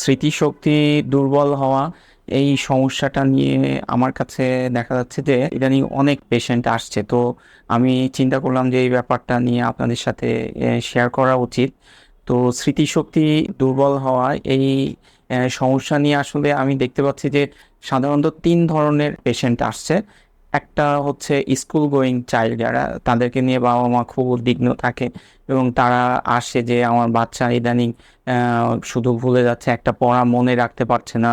স্মৃতিশক্তি দুর্বল হওয়া এই সমস্যাটা নিয়ে আমার কাছে দেখা যাচ্ছে যে ইদানিং অনেক পেশেন্ট আসছে। তো আমি চিন্তা করলাম যে এই ব্যাপারটা নিয়ে আপনাদের সাথে শেয়ার করা উচিত। তো স্মৃতিশক্তি দুর্বল হওয়া এই সমস্যা নিয়ে আসলে আমি দেখতে পাচ্ছি যে সাধারণত তিন ধরনের পেশেন্ট আসছে। একটা হচ্ছে স্কুল গোয়িং চাইল্ড যারা, তাদেরকে নিয়ে বাবা মা খুব উদ্বিগ্ন থাকে এবং তারা আসে যে আমার বাচ্চা ইদানিং শুধু ভুলে যাচ্ছে, একটা পড়া মনে রাখতে পারছে না,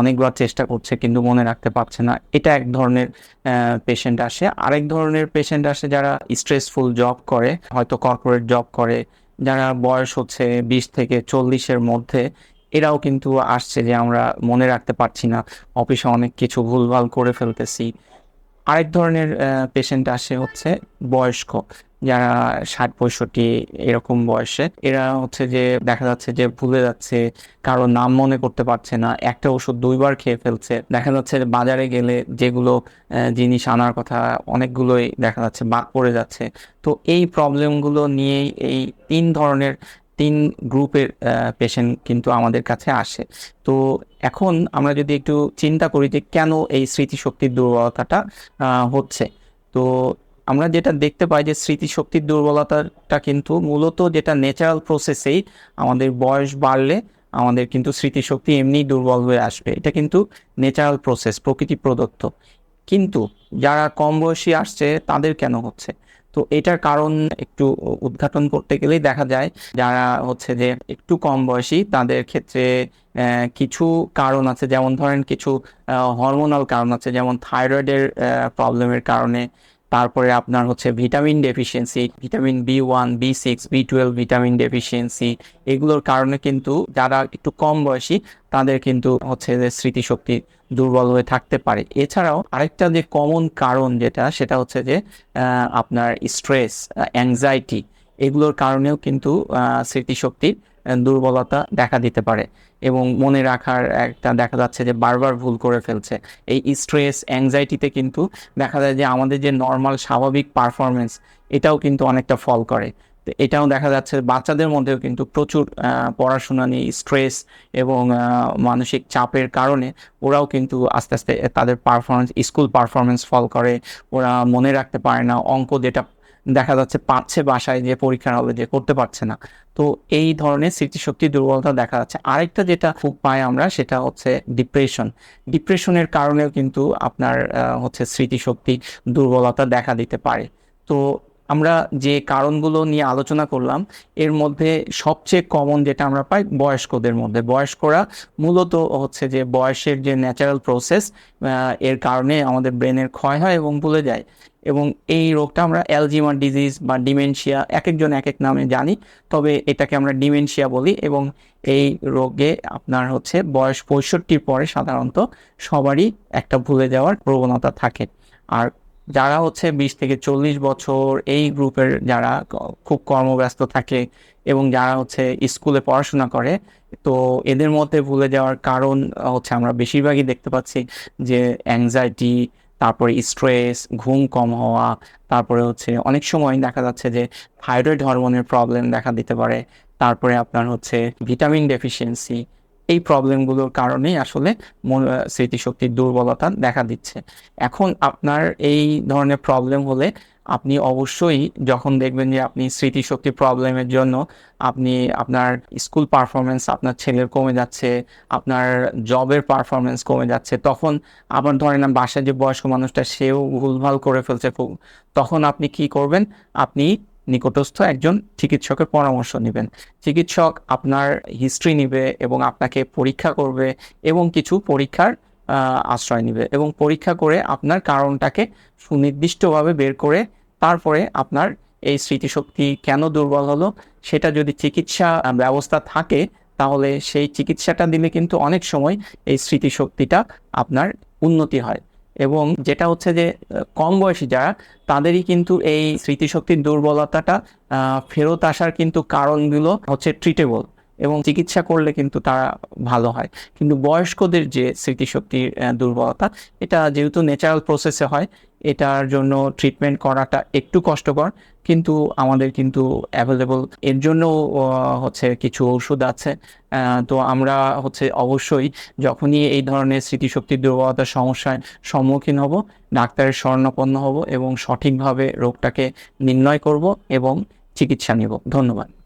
অনেকবার চেষ্টা করছে কিন্তু মনে রাখতে পারছে না। এটা এক ধরনের পেশেন্ট আসে। আরেক ধরনের পেশেন্ট আসে যারা স্ট্রেসফুল জব করে, হয়তো কর্পোরেট জব করে, যারা বয়স হচ্ছে বিশ থেকে চল্লিশের মধ্যে, এরাও কিন্তু আসছে যে আমরা মনে রাখতে পারছি না, অফিসে অনেক কিছু ভুলভাল করে ফেলতেছি। আরেক ধরনের পেশেন্ট আসে হচ্ছে বয়স্ক, যারা ষাট, পঁয়ষট্টি এরকম বয়সে। এরা হচ্ছে যে দেখা যাচ্ছে যে ভুলে যাচ্ছে, কারও নাম মনে করতে পারছে না, একটা ওষুধ দুইবার খেয়ে ফেলছে। দেখা যাচ্ছে বাজারে গেলে যেগুলো জিনিস আনার কথা অনেকগুলোই দেখা যাচ্ছে বাদ পড়ে যাচ্ছে। তো এই প্রবলেমগুলো নিয়েই এই তিন ধরনের তিন গ্রুপের পেশেন্ট কিন্তু আমাদের কাছে আসে। তো এখন আমরা যদি একটু চিন্তা করি যে কেন এই স্মৃতিশক্তির দুর্বলতাটা হচ্ছে? তো আমরা যেটা দেখতে পাই যে স্মৃতিশক্তির দুর্বলতাটা কিন্তু মূলত যেটা ন্যাচারাল প্রসেসেই আমাদের বয়স বাড়লে আমাদের কিন্তু স্মৃতিশক্তি এমনিই দুর্বল হয়ে আসবে। এটা কিন্তু ন্যাচারাল প্রসেস প্রকৃতি প্রদত্ত। কিন্তু যারা কম বয়সী আসছে তাদের কেন হচ্ছে? তো এটার কারণ একটু উদ্ঘাটন করতে গেলেই দেখা যায় যারা হচ্ছে যে একটু কম বয়সী তাদের ক্ষেত্রে কিছু কারণ আছে। যেমন ধরেন কিছু হরমোনাল কারণ আছে, যেমন থাইরয়েডের প্রবলেমের কারণে। তারপরে আপনার হচ্ছে vitamin deficiency vitamin B one B six B twelve vitamin deficiency এগুলোর কারণে কিন্তু যারা একটু কম বয়সী তাদের কিন্তু হচ্ছে যে স্মৃতিশক্তি দুর্বল হয়ে থাকতে পারে। এছাড়াও আরেকটা যে কমন কারণ যেটা, সেটা হচ্ছে যে আপনার স্ট্রেস অ্যাংজাইটি এগুলোর কারণেও কিন্তু স্মৃতিশক্তির দুর্বলতা দেখা দিতে পারে এবং মনে রাখার একটা দেখা যাচ্ছে যে বারবার ভুল করে ফেলছে। এই স্ট্রেস অ্যাংজাইটিতে কিন্তু দেখা যায় যে আমাদের যে নর্মাল স্বাভাবিক পারফরমেন্স এটাও কিন্তু অনেকটা ফল করে। এটাও দেখা যাচ্ছে বাচ্চাদের মধ্যেও কিন্তু প্রচুর পড়াশোনা নিয়ে স্ট্রেস এবং মানসিক চাপের কারণে ওরাও কিন্তু আস্তে আস্তে তাদের পারফরমেন্স স্কুল পারফরমেন্স ফল করে। ওরা মনে রাখতে পারে না, অঙ্ক যেটা দেখা যাচ্ছে পাচ্ছে বাসায় যে পরীক্ষার হলে যে করতে পারছে না। তো এই ধরনের স্মৃতিশক্তি দুর্বলতা দেখা যাচ্ছে। আরেকটা যেটা খুব পাই আমরা সেটা হচ্ছে ডিপ্রেশন ডিপ্রেশনের কারণেও কিন্তু আপনার হচ্ছে স্মৃতিশক্তি দুর্বলতা দেখা দিতে পারে। তো আমরা যে কারণগুলো নিয়ে আলোচনা করলাম, এর মধ্যে সবচেয়ে কমন যেটা আমরা পাই বয়স্কদের মধ্যে। বয়স্করা মূলত হচ্ছে যে বয়সের যে ন্যাচারাল প্রসেস এর কারণে আমাদের ব্রেনের ক্ষয় হয় এবং ভুলে যায়। এবং এই রোগটা আমরা অ্যালজিমার ডিজিজ বা ডিমেনশিয়া এক একজন এক এক নামে জানি, তবে এটাকে আমরা ডিমেনশিয়া বলি এবং এই রোগে আপনার হচ্ছে বয়স পঁয়ষট্টির পরে সাধারণত সবারই একটা ভুলে যাওয়ার প্রবণতা থাকে। আর যারা হচ্ছে বিশ থেকে চল্লিশ বছর এই গ্রুপের যারা খুব কর্মব্যস্ত থাকে এবং যারা হচ্ছে স্কুলে পড়াশোনা করে, তো এদের মধ্যে ভুলে যাওয়ার কারণ হচ্ছে আমরা বেশিরভাগই দেখতে পাচ্ছি যে অ্যাংজাইটি তারপরে স্ট্রেস ঘুম কম হওয়া, তারপরে হচ্ছে অনেক সময় দেখা যাচ্ছে যে থাইরয়েড হরমোনের প্রবলেম দেখা দিতে পারে, তারপরে আপনার হচ্ছে ভিটামিন ডেফিসিয়েন্সি এই প্রবলেমগুলোর কারণেই আসলে স্মৃতিশক্তির দুর্বলতা দেখা দিচ্ছে। এখন আপনার এই ধরনের প্রবলেম হলে আপনি অবশ্যই যখন দেখবেন যে আপনি স্মৃতিশক্তি প্রবলেমের জন্য আপনি আপনার স্কুল পারফরমেন্স আপনার ছেলের কমে যাচ্ছে, আপনার জবের পারফরমেন্স কমে যাচ্ছে, তখন আবার ধরেন না বাসায় যে বয়স্ক মানুষটা সেও ভুলভাল করে ফেলছে খুব তখন আপনি কি করবেন? আপনি নিকটস্থ একজন চিকিৎসকের পরামর্শ নেবেন। চিকিৎসক আপনার হিস্ট্রি নেবে এবং আপনাকে পরীক্ষা করবে এবং কিছু পরীক্ষার আশ্রয় নেবে এবং পরীক্ষা করে আপনার কারণটাকে সুনির্দিষ্টভাবে বের করে তারপরে আপনার এই স্মৃতিশক্তি কেন দুর্বল হলো সেটা যদি চিকিৎসা ব্যবস্থা থাকে তাহলে সেই চিকিৎসাটা দিলে কিন্তু অনেক সময় এই স্মৃতিশক্তিটা আপনার উন্নতি হয়। এবং যেটা হচ্ছে যে কম বয়সী যারা, তাদেরই কিন্তু এই স্মৃতিশক্তির দুর্বলতাটা ফেরত আসার কিন্তু কারণগুলো হচ্ছে ট্রিটেবল এবং চিকিৎসা করলে কিন্তু তারা ভালো হয়। কিন্তু বয়স্কদের যে স্মৃতিশক্তির দুর্বলতা, এটা যেহেতু ন্যাচারাল প্রসেসে হয়, এটার জন্য ট্রিটমেন্ট করাটা একটু কষ্টকর। কিন্তু আমাদের কিন্তু অ্যাভেলেবল এর জন্য হচ্ছে কিছু ওষুধ আছে। তো আমরা হচ্ছে অবশ্যই যখনই এই ধরনের স্মৃতিশক্তির দুর্বলতার সমস্যার সম্মুখীন হব, ডাক্তারের শরণাপন্ন হব এবং সঠিকভাবে রোগটাকে নির্ণয় করব এবং চিকিৎসা নেব। ধন্যবাদ।